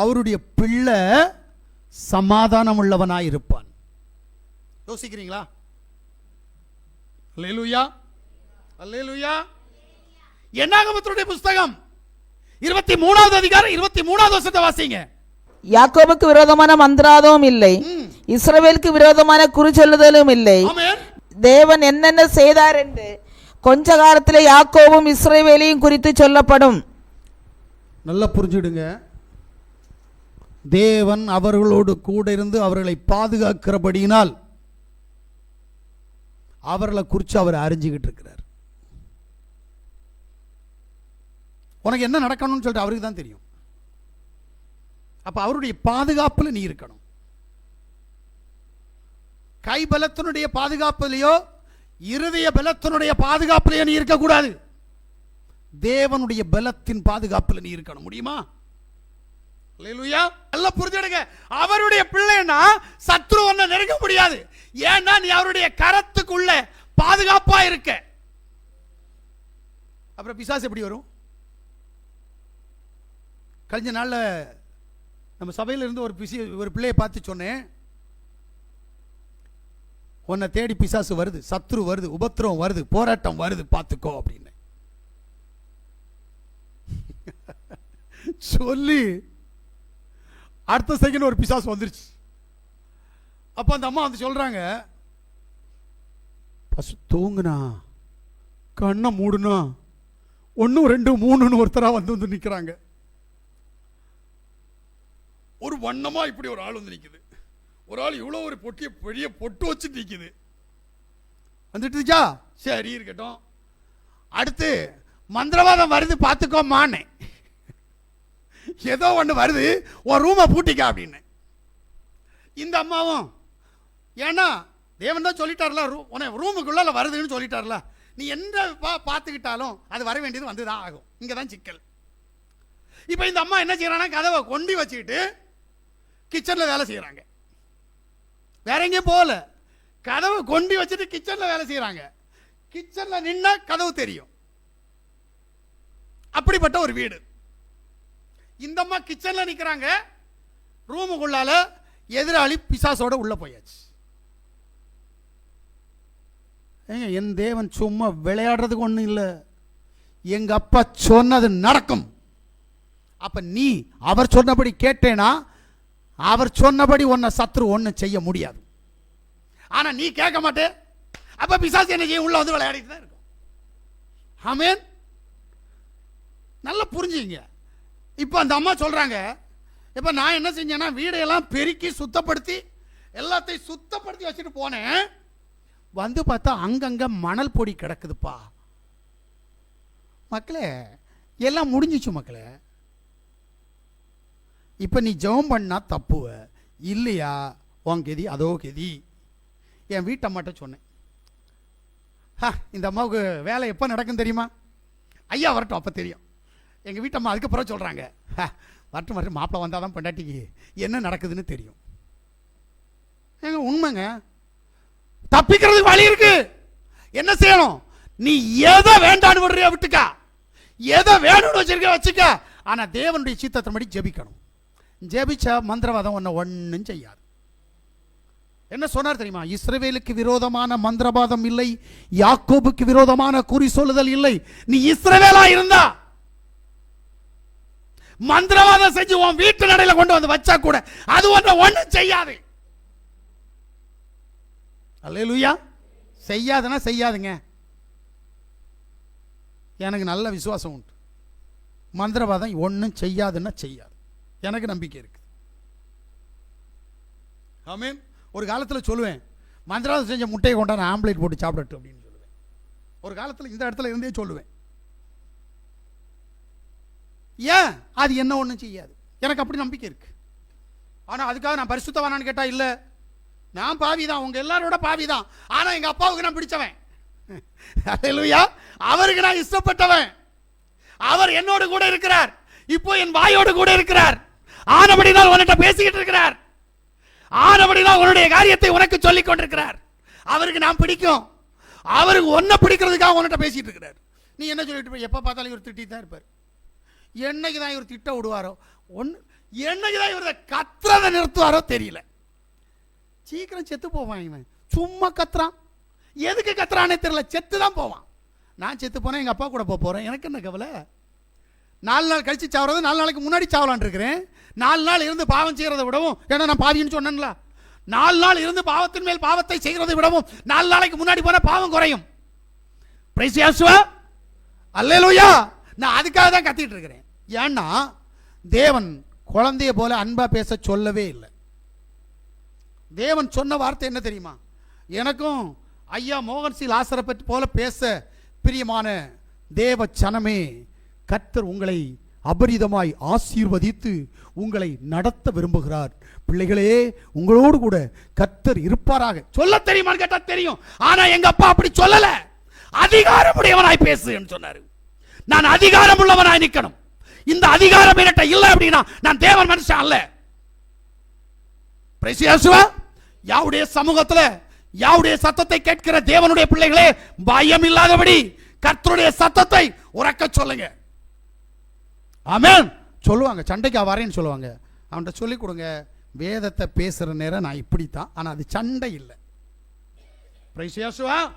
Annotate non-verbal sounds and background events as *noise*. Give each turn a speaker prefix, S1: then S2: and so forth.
S1: அவருடைய பிள்ளை சமாதானம் உள்ளவனாய் இருப்பான் யோசிக்கிறீங்களா அல்லேலூயா அல்லேலூயா என்னாகமத்தினுடைய புஸ்தகம்? இருபத்தி மூணாவது அதிகாரம் இருபத்தி மூணாவது வருஷத்தை வாசிங்க.
S2: யாக்கோபுக்கு விரோதமான மந்திராதமும் இல்லை. இஸ்ரவேலுக்கு விரோதமான குறி சொல்லுதலும் இல்லை. தேவன் என்னென்ன செய்தார் என்று கொஞ்ச காலத்திலே யாக்கோபும் இஸ்ரவேலையும் குறித்து சொல்லப்படும்.
S1: நல்லா புரிஞ்சுடுங்க. தேவன் அவர்களோடு கூட இருந்து அவர்களை பாதுகாக்கிறபடியினால் அவர்களை குறித்து அவர் அறிஞ்சிக்கிட்டு இருக்கிறார். உனக்கு என்ன நடக்கணும்னு சொல்லிட்டு அவருக்கு தான் தெரியும். அப்ப அவருடைய பாதுகாப்புல நீ இருக்கணும். கை பலத்தினுடைய பாதுகாப்புலையோ இருதய பலத்தினுடைய பாதுகாப்புலையோ நீ இருக்கக்கூடாது. தேவனுடைய பலத்தின் பாதுகாப்புல நீ இருக்கணும். முடியுமா? இல்லையா நல்லா புரிஞ்சுடுங்க அவருடைய பிள்ளைன்னா சத்ரு ஒன்ன நெருங்க முடியாது. ஏன்னா நீ அவருடைய கரத்துக்குள்ள பாதுகாப்பா இருக்க. அப்புறம் பிசாசு எப்படி வரும்? கழிஞ்ச நாள்ல நம்ம சபையில இருந்து ஒரு பிசி ஒரு பிள்ளையை பார்த்து சொன்னேன். உன்னை தேடி பிசாசு வருது சத்ரு வருது உபத்திரம் வருது போராட்டம் வருது பார்த்துக்கோ அப்படின்னு. *laughs* சொல்லி அடுத்த செகண்ட் ஒரு பிசாசு வந்துருச்சு. அப்போ அந்த அம்மா வந்து சொல்கிறாங்க பசு தூங்குனா கண்ணை மூடுனா ஒன்று ரெண்டு மூணுன்னு ஒருத்தராக வந்து வந்து நிற்கிறாங்க ஒரு வண்ணமாக இப்படி ஒரு ஆள் வந்து நிற்குது ஒரு ஆள் இவ்வளோ ஒரு பொட்டிய பெரிய பொட்டு வச்சு நிற்குது வந்துட்டுச்சா சரி இருக்கட்டும். அடுத்து மந்திரவாதம் வருது பார்த்துக்கோமான்னு. ஏதோ ஒன்று வருது உன் ரூமை பூட்டிக்க அப்படின்னு. இந்த அம்மாவும் ஏன்னா தேவன் தான் சொல்லிட்டார்ல ரூ உன ரூமுக்குள்ளே வருதுன்னு சொல்லிட்டார்ல. நீ என்ன பா பார்த்துக்கிட்டாலும் அது வர வேண்டியது வந்து தான் ஆகும். இங்கே தான் சிக்கல். இப்போ இந்த அம்மா என்ன செய்யறாங்கன்னா கதவை கொண்டு வச்சுக்கிட்டு கிச்சனில் வேலை செய்கிறாங்க வேற எங்கேயும் போகல. கதவை கொண்டு வச்சுட்டு கிச்சனில் வேலை செய்கிறாங்க கிச்சனில் நின்னா கதவு தெரியும். அப்படிப்பட்ட ஒரு வீடு. இந்த அம்மா கிச்சனில் நிற்கிறாங்க ரூமுக்குள்ளால எதிராளி பிசாசோட உள்ளே போயாச்சு. ஏங்க என் தேவன் சும்மா விளையாடுறதுக்கு ஒன்றும் இல்லை. எங்கள் அப்பா சொன்னது நடக்கும். அப்போ நீ அவர் சொன்னபடி கேட்டேனா அவர் சொன்னபடி உன்னை சத்ரு ஒன்றும் செய்ய முடியாது. ஆனா நீ கேட்க மாட்டே. அப்போ பிசாசு என்ன செய்ய உள்ளே வந்து விளையாடிட்டு தான் இருக்கும். ஆமென். நல்லா புரிஞ்சுங்க இப்போ அந்த அம்மா சொல்கிறாங்க இப்போ நான் என்ன செஞ்சேன்னா வீடையெல்லாம் பெருக்கி சுத்தப்படுத்தி எல்லாத்தையும் சுத்தப்படுத்தி வச்சுட்டு போனேன். வந்து பார்த்தா அங்கங்கே மணல் பொடி கிடக்குதுப்பா. மக்களே எல்லாம் முடிஞ்சிச்சு மக்களே. இப்போ நீ ஜெபம் பண்ணால் தப்புவ. இல்லையா? உன் கெதி அதோ கெதி. என் வீட்டம்மாட்ட சொன்னேன். ஹா இந்த அம்மாவுக்கு வேலை எப்போ நடக்கும் தெரியுமா? ஐயா வரட்டும் அப்போ தெரியும். எங்கள் வீட்டம்மா அதுக்கப்புறம் சொல்கிறாங்க வரட்டும் வரட்டும் மாப்பிள்ளை வந்தால் தான் பொண்டாட்டிக்கு என்ன நடக்குதுன்னு தெரியும். ஏங்க உண்மைங்க. தப்பிக்கிறதுக்கு வழி இருக்கு. என்ன செய்யணும்? நீ எதை வேண்டான்னு விடுறிய விட்டுக்கா? எதை வேணும்னு வச்சிருக்க வச்சுக்க? ஆனால் தேவனுடைய சித்தத்தின்படி ஜெபிக்கணும். ஜெபிச்சா மந்திரவாதம் ஒன்று ஒன்றும் செய்யாது. என்ன சொன்னார் தெரியுமா? இஸ்ரவேலுக்கு விரோதமான மந்திரவாதம் இல்லை யாக்கோபுக்கு விரோதமான குறி சொல்லுதல் இல்லை. நீ இஸ்ரவேலா இருந்தா மந்திரவாதம் செஞ்சு உன் வீட்டு நடையில கொண்டு வந்து வச்சா கூட அது ஒன்றை ஒன்றும் செய்யாது. அல்லையா செய்யாதுன்னா செய்யாதுங்க. எனக்கு நல்ல விசுவாசம் உண்டு. மந்திரவாதம் ஒன்றும் செய்யாதுன்னா செய்யாது. எனக்கு நம்பிக்கை இருக்குது. ஆமென். ஒரு காலத்தில் சொல்லுவேன் மந்திரவாதம் செஞ்ச முட்டையை கொண்டாந்து ஆம்லேட் போட்டு சாப்பிடட்டும் அப்படின்னு சொல்லுவேன். ஒரு காலத்தில் இந்த இடத்துல இருந்தே சொல்லுவேன். ஏன்? அது என்ன ஒன்றும் செய்யாது. எனக்கு அப்படி நம்பிக்கை இருக்குது ஆனால் அதுக்காக நான் பரிசுத்தவானான்னு கேட்டால் இல்லை. நான் பாவி தான் உங்கள் எல்லாரோட பாவி தான் ஆனால் எங்கள் அப்பாவுக்கு நான் பிடிச்சவன். அல்லேலூயா அவருக்கு நான் இஷ்டப்பட்டவன். அவர் என்னோடு கூட இருக்கிறார். இப்போ என் வாயோடு கூட இருக்கிறார். ஆனபடினால் உன்கிட்ட பேசிக்கிட்டு இருக்கிறார். ஆனபடினால் உன்னுடைய காரியத்தை உனக்கு சொல்லிக் கொண்டிருக்கிறார். அவருக்கு நான் பிடிக்கும். அவருக்கு ஒன்றை பிடிக்கிறதுக்காக உன்கிட்ட பேசிகிட்டு இருக்கிறார். நீ என்ன சொல்லிட்டு எப்போ பார்த்தாலும் இவர் திட்டி தான் இருப்பார். என்னைக்கு தான் இவர் திட்ட விடுவாரோ? ஒன்று என்னைக்குதான் இவரை கத்துறதை நிறுத்துவாரோ தெரியல. சீக்கிரம் செத்து போவான் இவன். சும்மா கத்துறான். எதுக்கு கத்துறானே தெரியல. செத்து தான் போவான். நான் செத்து போனேன் எங்கள் அப்பா கூட போக போகிறேன் எனக்கு என்ன கவலை? நாலு நாள் கழித்து சாவறது நாலு நாளைக்கு முன்னாடி சாவலான் இருக்கிறேன். நாலு நாள் இருந்து பாவம் செய்கிறத விடவும் ஏன்னா நான் பாவின்னு சொன்னேன்ல. நாலு நாள் இருந்து பாவத்தின் மேல் பாவத்தை செய்கிறதை விடவும் நாலு நாளைக்கு முன்னாடி போனால் பாவம் குறையும். பிரைசியாசுவா அல்லேலூயா நான் அதுக்காக தான் கத்திட்டு இருக்கிறேன். ஏன்னா தேவன் குழந்தைய போல அன்பா பேச சொல்லவே இல்லை. தேவன் சொன்ன வார்த்தை என்ன தெரியுமா? எனக்கும் ஐயா மோகன் சி. லாசரை பற்றி போல பேச பிரியமான தேவ சனமே கர்த்தர் உங்களை அபரிதமாய் ஆசீர்வதித்து உங்களை நடத்த விரும்புகிறார். பிள்ளைகளே உங்களோடு கூட கர்த்தர் இருப்பாராக. சொல்ல தெரியுமான்னு கேட்டால் தெரியும். ஆனால் எங்கள் அப்பா அப்படி சொல்லலை. அதிகாரமுடையவனாய் பேசுன்னு சொன்னார். நான் அதிகாரம் உள்ளவனாய் நிக்கணும். இந்த அதிகாரம் என்கிட்ட இல்லை அப்படின்னா நான் தேவன் மனுஷன் அல்ல. பிரசியாசுவா யாவுடைய சமூகத்துல யாவுடைய சத்தத்தை கேட்கிற தேவனுடைய பிள்ளைகளே பயம் இல்லாதபடி கர்த்தருடைய சத்தத்தை உறக்க சொல்லுங்க. ஆமேன் சொல்லுவாங்க. சண்டைக்கு வரேன்னு சொல்லுவாங்க. அவன்கிட்ட சொல்லி கொடுங்க. வேதத்தை பேசுற நேரம் நான் இப்படித்தான். ஆனா அது சண்டை இல்லை. பிரசியாசுவா